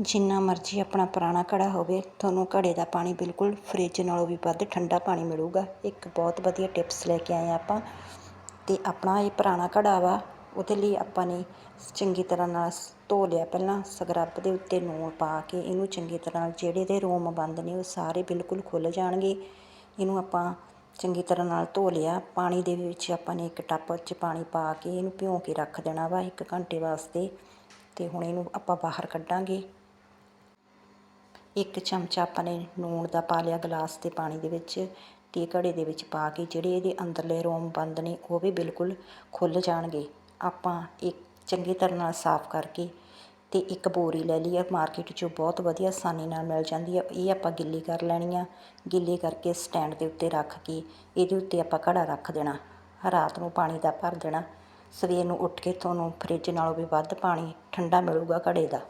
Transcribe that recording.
ਜਿੰਨਾ ਮਰਜ਼ੀ ਆਪਣਾ ਪੁਰਾਣਾ ਘੜਾ ਹੋਵੇ, ਤੁਹਾਨੂੰ ਘੜੇ ਦਾ ਪਾਣੀ ਬਿਲਕੁਲ ਫਰਿੱਜ ਨਾਲੋਂ ਵੀ ਵੱਧ ਠੰਡਾ ਪਾਣੀ ਮਿਲੂਗਾ। ਇੱਕ ਬਹੁਤ ਵਧੀਆ ਟਿਪਸ ਲੈ ਕੇ ਆਏ ਆਪਾਂ। ਅਤੇ ਆਪਣਾ ਇਹ ਪੁਰਾਣਾ ਘੜਾ ਵਾ, ਉਹਦੇ ਲਈ ਆਪਾਂ ਨੇ ਚੰਗੀ ਤਰ੍ਹਾਂ ਨਾਲ ਸ- ਧੋ ਲਿਆ ਪਹਿਲਾਂ ਸਕਰੱਬ ਦੇ ਉੱਤੇ ਲੂਣ ਪਾ ਕੇ ਇਹਨੂੰ ਚੰਗੀ ਤਰ੍ਹਾਂ ਜਿਹੜੇ ਦੇ ਰੋਮ ਬੰਦ ਨੇ ਉਹ ਸਾਰੇ ਬਿਲਕੁਲ ਖੁੱਲ੍ਹ ਜਾਣਗੇ। ਇਹਨੂੰ ਆਪਾਂ ਚੰਗੀ ਤਰ੍ਹਾਂ ਨਾਲ ਧੋ ਲਿਆ। ਪਾਣੀ ਦੇ ਵਿੱਚ ਆਪਾਂ ਨੇ ਇੱਕ ਟੱਪ 'ਚ ਪਾਣੀ ਪਾ ਕੇ ਇਹਨੂੰ ਭਿਉਂ ਕੇ ਰੱਖ ਦੇਣਾ ਵਾ ਇੱਕ ਘੰਟੇ ਵਾਸਤੇ। ਅਤੇ ਹੁਣ ਇਹਨੂੰ ਆਪਾਂ ਬਾਹਰ ਕੱਢਾਂਗੇ। ਇੱਕ ਚਮਚਾ ਆਪਾਂ ਨੇ ਲੂਣ ਦਾ ਪਾ ਲਿਆ ਗਲਾਸ ਦੇ ਪਾਣੀ ਦੇ ਵਿੱਚ, ਤੇ ਘੜੇ ਦੇ ਵਿੱਚ ਪਾ ਕੇ ਜਿਹੜੇ ਇਹਦੇ ਅੰਦਰਲੇ ਰੋਮ ਬੰਦ ਨੇ, ਉਹ ਵੀ ਬਿਲਕੁਲ ਖੁੱਲ੍ਹ ਜਾਣਗੇ। ਆਪਾਂ ਇੱਕ ਚੰਗੀ ਤਰ੍ਹਾਂ ਨਾਲ ਸਾਫ਼ ਕਰਕੇ ਤੇ ਇੱਕ ਬੋਰੀ ਲੈ ਲਈ ਆ। ਮਾਰਕੀਟ 'ਚੋਂ ਬਹੁਤ ਵਧੀਆ ਆਸਾਨੀ ਨਾਲ ਮਿਲ ਜਾਂਦੀ ਆ। ਇਹ ਆਪਾਂ ਗਿੱਲੀ ਕਰ ਲੈਣੀ ਆ। ਗਿੱਲੀ ਕਰਕੇ ਸਟੈਂਡ ਦੇ ਉੱਤੇ ਰੱਖ ਕੇ ਇਹਦੇ ਉੱਤੇ ਆਪਾਂ ਘੜਾ ਰੱਖ ਦੇਣਾ। ਰਾਤ ਨੂੰ ਪਾਣੀ ਦਾ ਭਰ ਦੇਣਾ। ਸਵੇਰ ਨੂੰ ਉੱਠ ਕੇ ਤੁਹਾਨੂੰ ਫਰਿੱਜ ਨਾਲੋਂ ਵੀ ਵੱਧ ਪਾਣੀ ਠੰਡਾ ਮਿਲੂਗਾ ਘੜੇ ਦਾ।